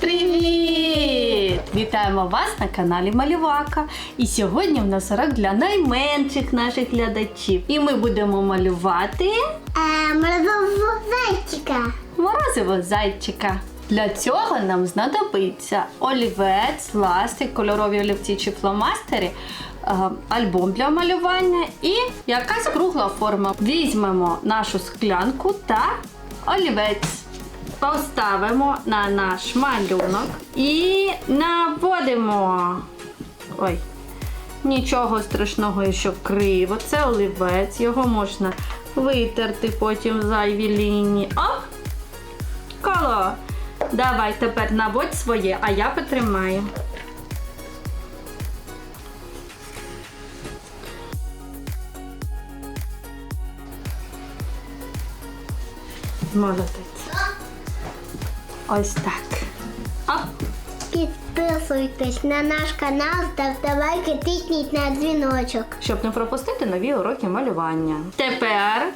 Привіт! Вітаємо вас на каналі Малювака. І сьогодні в нас урок для найменших наших глядачів. І ми будемо малювати Е, морозового зайчика. морозиво зайчика. Для цього нам знадобиться олівець, ластик, кольорові олівці чи фломастери, е, альбом для малювання і якась кругла форма. Візьмемо нашу склянку та олівець. Поставимо на наш малюнок і наводимо. Ой, нічого страшного, що криво. Це олівець, його можна витерти потім в зайві лінії. Оп! Коло. Давай тепер наводь своє, а я потримаю. Молодець. Ось так. Оп. Підписуйтесь на наш канал, ставте лайки, тисніть на дзвіночок. щоб не пропустити нові уроки малювання. Тепер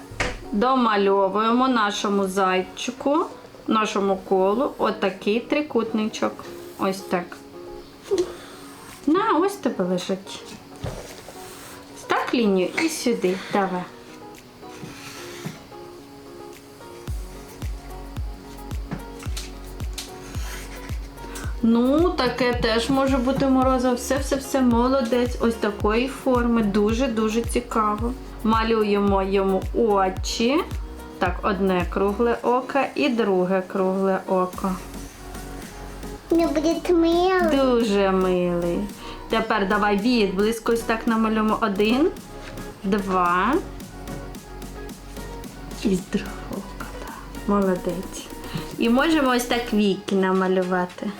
домальовуємо нашому зайчику, нашому колу, отакий трикутничок. Ось так. На, ось тебе лежить. Так лінію і сюди. Давай. Ну, таке теж може бути морозиво. Все-все-все молодець. Ось такої форми. Дуже-дуже цікаво. Малюємо йому очі. Так, одне кругле око і друге кругле око. Не буде мило. Дуже милий. Тепер давай відблиск ось так намалюємо. Один, два. І з другого Молодець. І можемо ось так віки намалювати.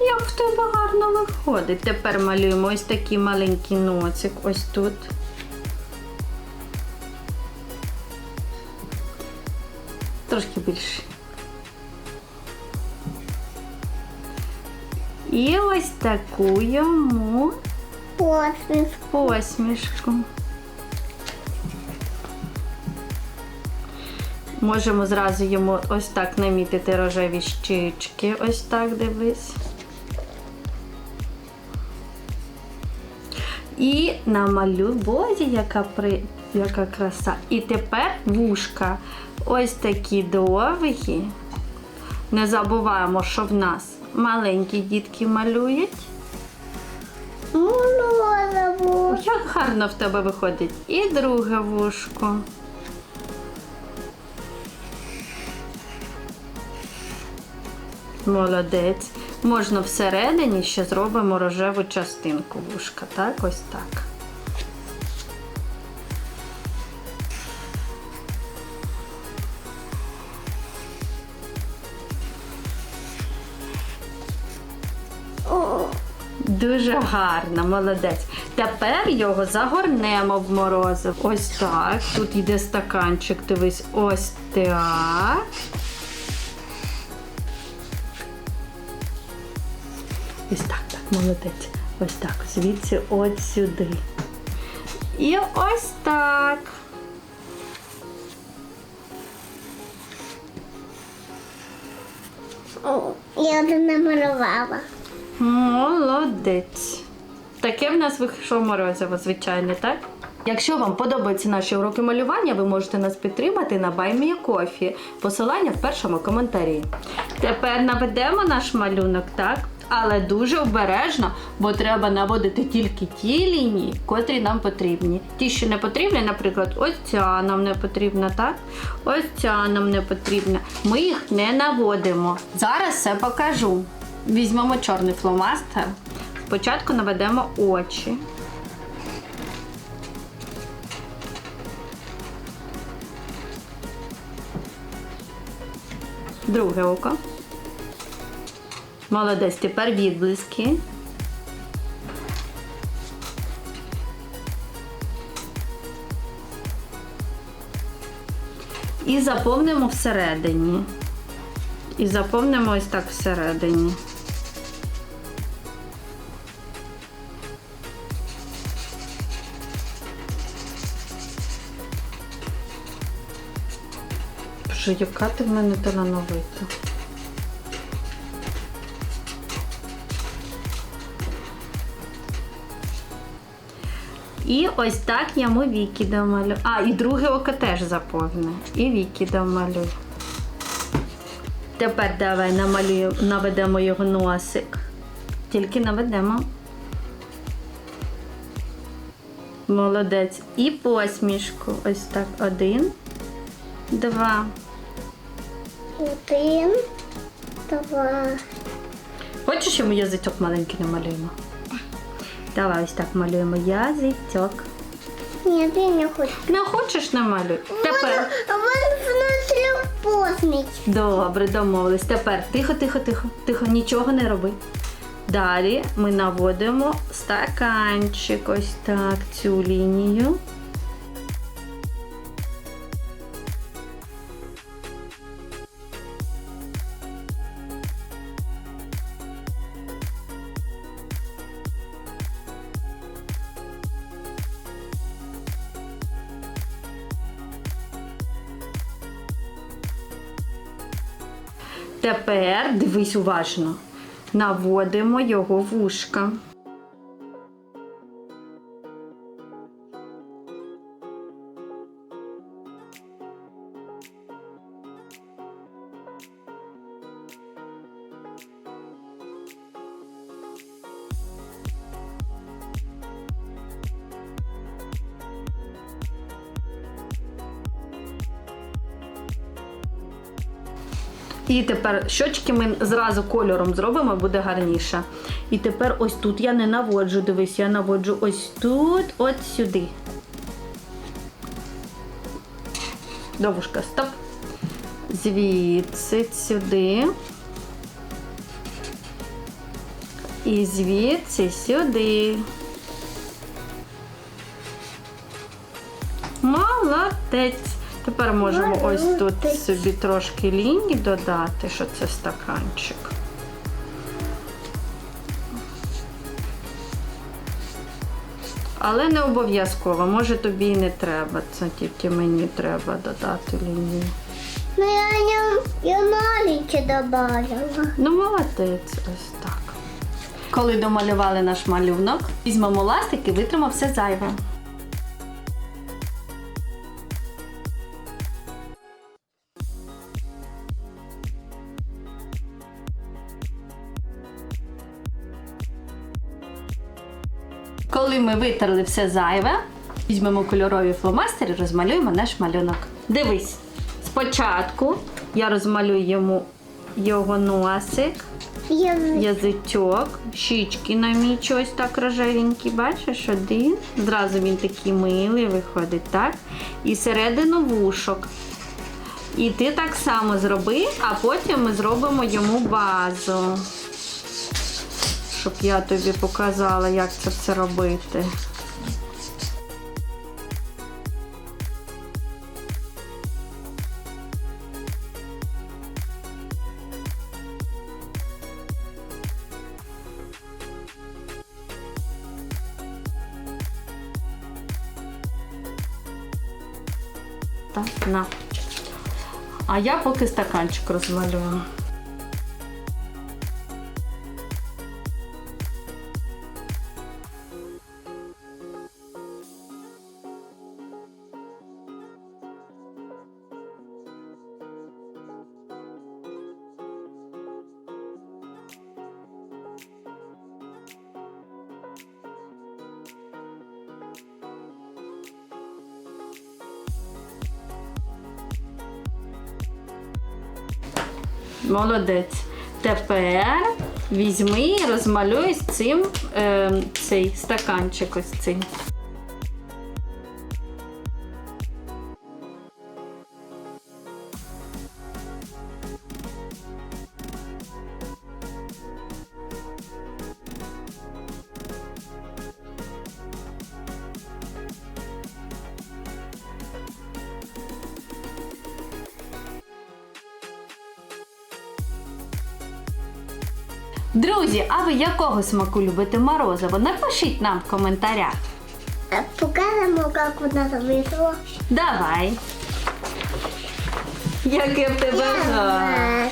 Як в тебе гарно виходить. Тепер малюємо ось такий маленький носик ось тут. Трошки більше. І ось таку йому Посміх. посмішку. Можемо зразу йому ось так намітити рожеві щічки. Ось так дивись. І намалюй, бозі, яка при... яка краса. І тепер вушка. Ось такі довгі. Не забуваємо, що в нас маленькі дітки малюють. Морозиво. Як гарно в тебе виходить. І друге вушко. Молодець. Можна всередині ще зробимо рожеву частинку вушка. Так, ось так. Дуже гарно, молодець. Тепер його загорнемо в морозиво. Ось так. Тут йде стаканчик, дивись, ось так. Ось так, так, молодець. Ось так, звідси от сюди. І ось так. я вже намалювала. Молодець. Таке в нас вийшло морозиво, звичайно, так? Якщо вам подобаються наші уроки малювання, ви можете нас підтримати на BuyMeACoffee. Посилання в першому коментарі. Тепер наведемо наш малюнок, так? Але дуже обережно, бо треба наводити тільки ті лінії, котрі нам потрібні. Ті, що не потрібні, наприклад, ось ця нам не потрібна, так? Ось ця нам не потрібна. Ми їх не наводимо. Зараз все покажу. Візьмемо чорний фломастер. Спочатку наведемо очі. Друге око. Молодець, тепер відблиски. І заповнимо всередині. І заповнимо ось так всередині. Боже, яка ти в мене талановита. І ось так я йому віки домалю. А, і друге око теж заповню. І віки домалю. Тепер давай намалюємо, наведемо його носик. Тільки наведемо. Молодець. І посмішку. Ось так. Один, два. Один, два. Хочеш, що ми язичок маленький намалюємо? Давай ось так малюємо язичок. Ні, я не хочу. Не хочеш намалюй? Тепер. Добре, домовились. Тепер тихо, тихо, тихо, тихо, нічого не роби. Далі ми наводимо стаканчик, ось так, цю лінію. Тепер дивись уважно. Наводимо його вушка. І тепер щочки ми зразу кольором зробимо, буде гарніше. І тепер ось тут я не наводжу, дивись, я наводжу ось тут, от сюди. Довушка, стоп. Звідси сюди. І звідси сюди. Молодець. Тепер можемо ось тут собі трошки лінії додати, що це стаканчик. Але не обов'язково, може тобі і не треба, це тільки мені треба додати лінію. Ну я маленьке добавила. Ну, молодець, ось так. Коли домалювали наш малюнок, візьмемо ластик і витримо все зайве. Ми витерли все зайве, візьмемо кольорові фломастери і розмалюємо наш малюнок. Дивись, спочатку я розмалюю йому його носик, Я язичок, щічки намічу ось так рожевенькі, бачиш, один. Зразу він такий милий виходить, так? І середину вушок. І ти так само зроби, а потім ми зробимо йому базу. Щоб я тобі показала, як це все робити. На. А я поки стаканчик розмалюю. Молодець. Тепер візьми і розмалюй з цим е, цей стаканчик ось цей. Друзі, а ви якого смаку любите морозиво? Напишіть нам в коментарях. покажемо, як вона вийшло. Давай. Яке в тебе гарне.